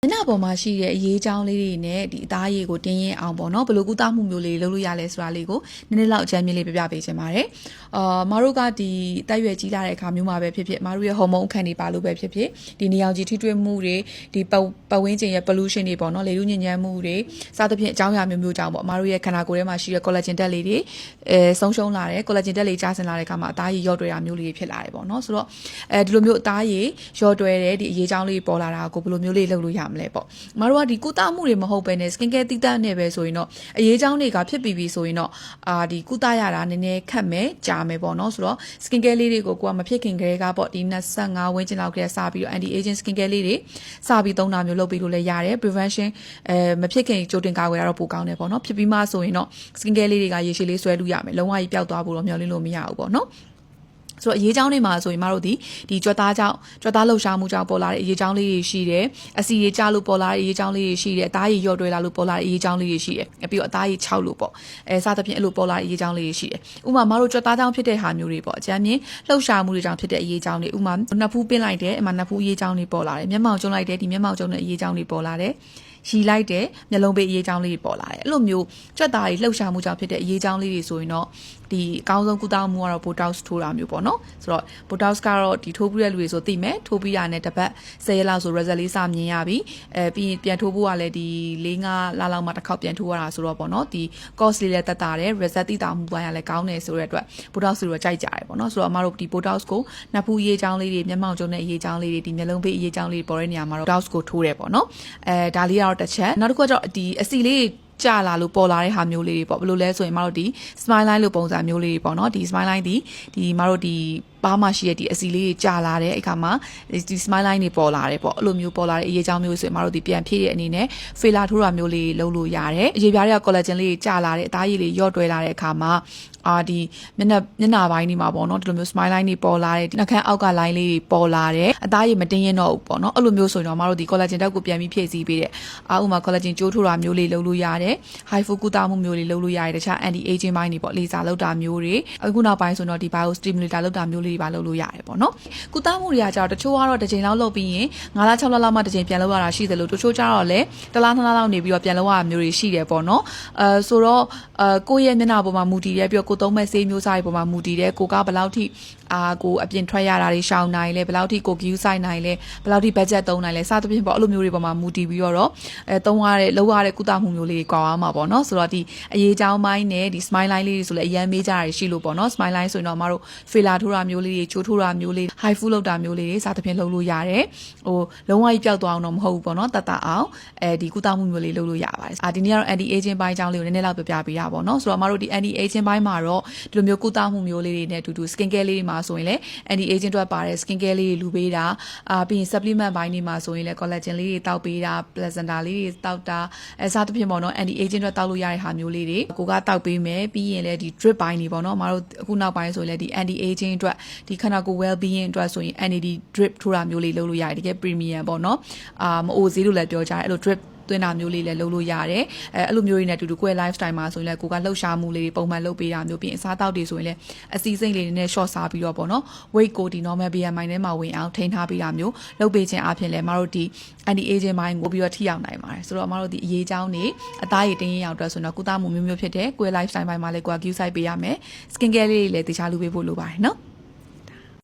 မျက်နှာပေါ်မှာရှိတဲ့အရေးချောင်းလေးတွေနဲ့ဒီအသားရည်ကိုတင်းရင်အောင်ပေါ့နော်ဘယ်လိုကုသမှုမျိုးလေးလုပ်လို့ရလဲဆိုတာလေးကိုနည်းနည်းလောက်အကြမ်းမြင်လေးပြပြပေးချင်ပါတယ်အာမတို့ကဒီတက်ရွယ်ကြီးလာတဲ့အခါမျိုးမှာပဲဖြစ်ဖြစ်မတို့ရဲ့ဟော်မုန်းအခန့်တွေပါလို့ပဲဖြစ်ဖြစ်ဒီနေအောင်ကြီးထိတွေ့မှုတွေဒီပတ်ပတ်ဝန်းကျင်ရဲ့ pollution တွေပေါ့နော်လေလူညဉ့်ညမ်းမှုတွေစသဖြင့်အကြောင်းအရာမျိုးမျိုးကြောင့်ပေါ့မတို့ရဲ့ခန္ဓာကိုယ်ထဲမှာရှိတဲ့ collagen ဓာတ်လေးတွေအဲဆုံးရှုံးလာတယ် collagen ဓာတ်လေးကျဆင်းလာတဲ့အခါမှာအသားရည်ရော့တွဲတာမျိုးလေးတွေဖြစ်လာတယ်ပေါ့နော်ဆိုတော့အဲဒီလိုမျိုးအသားရည်ရော့တွဲတဲ့ဒီအရေးချောင်းလေးပေါ်လာတာကိုဘယ်လိုမျိုးလေးလုပ်လို့ရမလဲပေါ့မတို့ကဒီကုသမှုတွေမဟုတ်ဘဲနဲ့ skin care တိတက်နဲ့ပဲဆိုရင်တော့အရေးချောင်းတွေကဖြစ်ပြီးပြီဆိုရင်တော့အာဒီကုသရတာနည်းနည်းခက်မယ်ကြာမယ်ပေါ့နော်ဆိုတော့ skin care လေးတွေကိုကိုကမဖြစ်ခင်ကလေးကပေါ့ဒီ25ဝန်းကျင်လောက်ကလေးစပြီးတော့ anti aging skin care လေးတွေစပြီးသုံးတာမျိုးလုပ်ပြီးလို့လည်းရတယ် prevention အဲမဖြစ်ခင်ကြိုတင်ကာကွယ်ရတော့ပိုကောင်းတယ်ပေါ့နော်ဖြစ်ပြီးမှဆိုရင်တော့ skin care လေးတွေကရေရှည်လေးဆွဲလို့ရမယ်လုံးဝကြီးပျောက်သွားဖို့တော့မျှော်လင့်လို့မရဘူးပေါ့နော် ဆိုတော့အရေးချောင်းတွေမှာဆိုရင်မတို့ဒီဒီကြွက်သားကြောင့်ကြွက်သားလှုပ်ရှားမှုကြောင့်ပေါ်လာတဲ့အရေးချောင်းလေးတွေရှိတယ်အစီတွေကျလို့ပေါ်လာတဲ့အရေးချောင်းလေးတွေရှိတယ်အသားရည်ရော့တွဲလာလို့ပေါ်လာတဲ့အရေးချောင်းလေးတွေရှိတယ်ပြီးတော့အသားရည်ခြောက်လို့ပေါ့အဲစသဖြင့်အဲ့လိုပေါ်လာတဲ့အရေးချောင်းလေးတွေရှိတယ်ဥပမာမတို့ကြွက်သားကြောင့်ဖြစ်တဲ့ဟာမျိုးတွေပေါ့အကြမ်းမြင်လှုပ်ရှားမှုတွေကြောင့်ဖြစ်တဲ့အရေးချောင်းတွေဥပမာနှစ်ဖူးပင်းလိုက်တယ်အမှနှစ်ဖူးအရေးချောင်းတွေပေါ်လာတယ်မျက်မှောင်ကျုံလိုက်တယ်ဒီမျက်မှောင်ကျုံတဲ့အရေးချောင်းတွေပေါ်လာတယ် ရီလိုက်တဲ့မျက်လုံးပေးအရေးချောင်းလေးတွေပေါ်လာတယ်အဲ့လိုမျိုးကြွက်သားတွေလှုပ်ရှားမှုကြောင့်ဖြစ်တဲ့အရေးချောင်းလေးတွေဆိုရင်တော့ဒီအကောင်းဆုံးကုသမှုကတော့ Botox ထိုးတာမျိုးပေါ့နော်ဆိုတော့ Botox ကတော့ဒီထိုးပြီးတဲ့လူတွေဆိုသိမယ်ထိုးပြီးရတဲ့တစ်ပတ်10ရက်လောက်ဆို result လေးစမြင်ရပြီအဲပြီးရင်ပြန်ထိုးဖို့ကလည်းဒီ၄၅လလောက်မှတစ်ခေါက်ပြန်ထိုးရတာဆိုတော့ပေါ့နော်ဒီ cost လေးလည်းတက်တာတယ် result သိတာမှုပိုင်းကလည်းကောင်းတယ်ဆိုတဲ့အတွက် Botox ဆိုတော့ကြိုက်ကြတယ်ပေါ့နော်ဆိုတော့အမတို့ဒီ Botox ကိုနှစ်ဖူးရေးချောင်းလေးတွေမျက်မှောင်ကျုံတဲ့ရေးချောင်းလေးတွေဒီမျက်လုံးပေးရေးချောင်းလေးပေါ်တဲ့နေရာမှာတော့ Botox ကိုထိုးတယ်ပေါ့နော်အဲဒါလေးကတော့တစ်ချက်နောက်တစ်ခုကတော့ဒီအစီလေးကြလာလို့ပေါ်လာတဲ့ဟာမျိုးလေးတွေပေါ့ဘယ်လိုလဲဆိုရင်မတို့ဒီ smile line လို့ပုံစံမျိုးလေးတွေပေါ့နော်ဒီ smile line ဒီဒီမတို့ဒီပါးမှရှိတဲ့ဒီအစီလေးတွေကြာလာတဲ့အခါမှာဒီ smile line တွေပေါ်လာတယ်ပေါ့အဲ့လိုမျိုးပေါ်လာတဲ့အရေးအကြောင်းမျိုးဆိုရင်မတို့ဒီပြန်ဖြည့်တဲ့အနေနဲ့ filler ထိုးတာမျိုးလေးလုပ်လို့ရတယ်အရေးပြားတွေက collagen လေးတွေကြာလာတဲ့အသားရည်လေးရော့တွဲလာတဲ့အခါမှာအာဒီမျက်နှာမျက်နှာပိုင်းတွေမှာပေါ့နော်ဒီလိုမျိုး smile line တွေပေါ်လာတဲ့နှာခမ်းအောက်က line လေးတွေပေါ်လာတယ်အသားရည်မတင်းရင်တော့ဘူးပေါ့နော်အဲ့လိုမျိုးဆိုရင်တော့မတို့ဒီ collagen တက်ကိုပြန်ပြီးဖြည့်ဆည်းပေးတဲ့အာဥမာ collagen ကြိုးထိုးတာမျိုးလေးလုပ်လို့ရတယ် high focus ကုသမှုမျိုးလေးလုပ်လို့ရတယ်တခြား anti aging ပိုင်းတွေပေါ့လေဆာလောက်တာမျိုးတွေအခုနောက်ပိုင်းဆိုတော့ဒီ bio stimulator လောက်တာမျိုးလေးတွေပါလုပ်လို့ရတယ်ပေါ့နော်ကုသမှုတွေကကြတော့တချို့ကတော့တစ်ချိန်လောက်လုပ်ပြီးရင်9လ6လလောက်မှတစ်ချိန်ပြန်လုပ်ရတာရှိတယ်လို့တချို့ကြတော့လည်းတစ်လားနှစ်လားလောက်နေပြီးတော့ပြန်လုပ်ရတာမျိုးတွေရှိတယ်ပေါ့နော်အဲဆိုတော့အဲကိုယ့်ရဲ့မျက်နှာပေါ်မှာမူတည်တယ်ပြီးတော့ကိုသုံးမဲ့ဆေးမျိုးစားတွေပေါ်မှာမူတည်တယ်ကိုကဘယ်လောက်ထိ အာကိုအပြင်ထွက်ရတာတွေရှောင်နိုင်လဲဘယ်လောက်ထိကို view site နိုင်လဲဘယ်လောက်ထိ budget သုံးနိုင်လဲစသဖြင့်ပေါ့အဲ့လိုမျိုးတွေပေါ်မှာမူတည်ပြီးတော့အဲသုံးရတဲ့လောက်ရတဲ့ကုသမှုမျိုးလေးတွေကွာအောင်မှာပေါ့နော်ဆိုတော့ဒီအရေးချောင်းပိုင်းနဲ့ဒီ smile line လေးတွေဆိုလည်းအရန်မေးကြရရှိလို့ပေါ့နော် smile line ဆိုရင်တော့မတို့ filler ထိုးတာမျိုးလေးတွေချိုးထိုးတာမျိုးလေး high food လောက်တာမျိုးလေးတွေစသဖြင့်လုပ်လို့ရတယ်ဟိုလုံးဝကြီးပျောက်သွားအောင်တော့မဟုတ်ဘူးပေါ့နော်တတ်တအောင်အဲဒီကုသမှုမျိုးလေးလုပ်လို့ရပါတယ်အာဒီနေ့ကတော့ anti aging ပိုင်းအကြောင်းလေးကိုနည်းနည်းလောက်ပြပြပေးတာပေါ့နော်ဆိုတော့မတို့ဒီ anti aging ပိုင်းမှာတော့ဒီလိုမျိုးကုသမှုမျိုးလေးတွေနဲ့အတူတူ skin care လေးတွေမှာဆိုရင်လည်း anti aging အတွက်ပါတဲ့ skin care လေးတွေလူပေးတာအာပြီးရင် supplement ဘိုင်းတွေမှာဆိုရင်လည်း collagen လေးတွေတောက်ပေးတာ placenta လေးတွေတောက်တာအဲစသဖြင့်ပေါ့နော် anti aging အတွက်တောက်လို့ရတဲ့ဟာမျိုးလေးတွေကိုကတောက်ပေးမယ်ပြီးရင်လည်းဒီ drip ဘိုင်းတွေပေါ့နော်မတို့အခုနောက်ပိုင်းဆိုရင်လည်းဒီ anti aging အတွက်ဒီခန္ဓာကိုယ် well being အတွက်ဆိုရင် NAD drip ထိုးတာမျိုးလေးလုပ်လို့ရတယ်တကယ် premium ပေါ့နော်အာမအိုဈေးလို့လည်းပြောကြတယ်အဲ့လို drip သွင်းတာမျိုးလေးလည်းလုပ်လို့ရတယ်အဲအဲ့လိုမျိုးတွေနဲ့အတူတူကိုယ့် lifestyle မှာဆိုရင်လည်းကိုကလှုပ်ရှားမှုလေးတွေပုံမှန်လုပ်ပေးတာမျိုးပြီးအစားအသောက်တွေဆိုရင်လည်းအစီအစိမ့်လေးတွေနဲ့ short စားပြီးတော့ပေါ့နော် weight ကိုဒီ normal BMI ထဲမှာဝင်အောင်ထိန်းထားပေးတာမျိုးလုပ်ပေးခြင်းအပြင်လည်းမတို့ဒီ anti aging ဘိုင်းကိုပြီးတော့ထိရောက်နိုင်ပါတယ်ဆိုတော့မတို့ဒီအရေးချောင်းတွေအသားရည်တင်းရအောင်အတွက်ဆိုတော့ကုသမှုမျိုးမျိုးဖြစ်တဲ့ကိုယ့် lifestyle ဘိုင်းမှာလည်းကိုက view site ပေးရမယ် skin care လေးတွေလည်းတခြားလူပေးဖို့လိုပါတယ်နော်